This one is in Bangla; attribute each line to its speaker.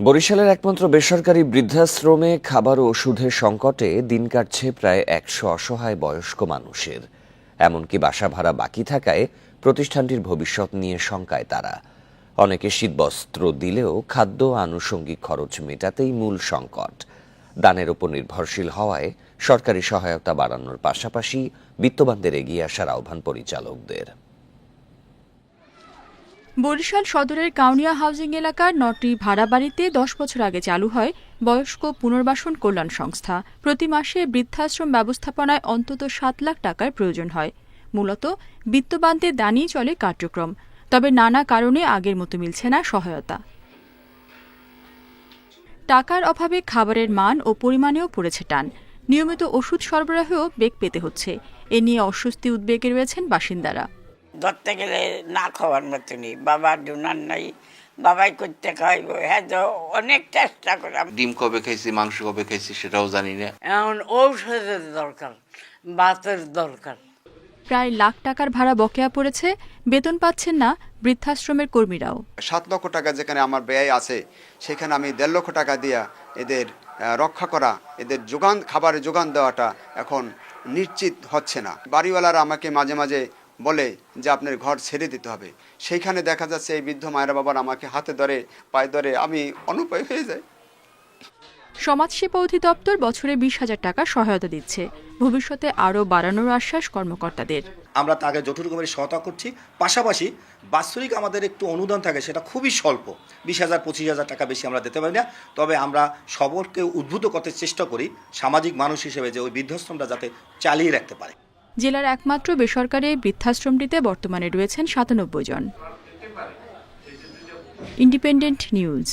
Speaker 1: বরিশালের একমাত্র বেসরকারি বৃদ্ধাশ্রমে খাবার ও ওষুধের সংকটে দিন কাটছে প্রায় একশো অসহায় বয়স্ক মানুষের। এমনকি বাসা ভাড়া বাকি থাকায় প্রতিষ্ঠানটির ভবিষ্যৎ নিয়ে শঙ্কায় তারা। অনেকে শীতবস্ত্র দিলেও খাদ্য আনুষঙ্গিক খরচ মেটাতেই মূল সংকট। দানের উপর নির্ভরশীল হওয়ায় সরকারি সহায়তা বাড়ানোর পাশাপাশি বিত্তবানদের এগিয়ে আসার আহ্বান পরিচালকদের।
Speaker 2: বরিশাল সদরের কাউনিয়া হাউজিং এলাকার নটি ভাড়া বাড়িতে দশ বছর আগে চালু হয় বয়স্ক পুনর্বাসন কল্যাণ সংস্থা। প্রতি মাসে বৃদ্ধাশ্রম ব্যবস্থাপনায় অন্তত সাত লাখ টাকার প্রয়োজন হয়। মূলত বিত্তবানদের দানিয়ে চলে কার্যক্রম। তবে নানা কারণে আগের মতো মিলছে না সহায়তা। টাকার অভাবে খাবারের মান ও পরিমাণেও পড়েছে টান। নিয়মিত ওষুধ সরবরাহেও বেগ পেতে হচ্ছে। এ নিয়ে অস্বস্তি উদ্বেগে রয়েছেন বাসিন্দারা।
Speaker 3: ধরতে গেলে না খাওয়ার মতনই। বাবার ডোনার নাই বাবাই করতে খাইব। হ্যাঁ তো অনেক চেষ্টা করলাম
Speaker 4: ডিম কবে খাইছি মাংস কবে খাইছি সেটাও জানি না।
Speaker 5: এখন ঔষধের দরকার বাতের দরকার।
Speaker 2: প্রায় লাখ টাকার ভাড়া বকেয়া পড়েছে বেতন পাচ্ছেন না বৃদ্ধাশ্রমের কর্মীরাও।
Speaker 6: সাত লক্ষ টাকা যেখানে আমার ব্যয় আছে সেখানে আমি দেড় লক্ষ টাকা দিয়া এদের রক্ষা করা এদের যোগান খাবারের যোগান দেওয়াটা এখন নিশ্চিত হচ্ছে না। বাড়িওয়ালারা আমাকে মাঝে মাঝে বলে যে আপনার ঘর ছেড়ে দিতে হবে। সেইখানে দেখা যাচ্ছে এই বৃদ্ধ মায়েরা বাবার আমাকে হাতে ধরে পায়ে ধরে আমি অনুপায় হয়ে যাই।
Speaker 2: সমাজসেবা অধিদপ্তর বছরে বিশ হাজার টাকা সহায়তা দিচ্ছে। ভবিষ্যতে আরও বাড়ানোর আশ্বাস কর্মকর্তাদের।
Speaker 7: আমরা তাকে যৌথভাবে সহায়তা করছি। পাশাপাশি বাৎসরিক আমাদের একটু অনুদান থাকে সেটা খুবই স্বল্প। বিশ হাজার পঁচিশ হাজার টাকা বেশি আমরা দিতে পারি না। তবে আমরা সবরকে উদ্ভূত করতে চেষ্টা করি সামাজিক মানুষ হিসেবে যে ওই বৃদ্ধাশ্রমটা যাতে চালিয়ে রাখতে পারে।
Speaker 2: জেলার একমাত্র বেসরকারি বৃদ্ধাশ্রমটিতে বর্তমানে রয়েছেন সাতানব্বই জন। Independent news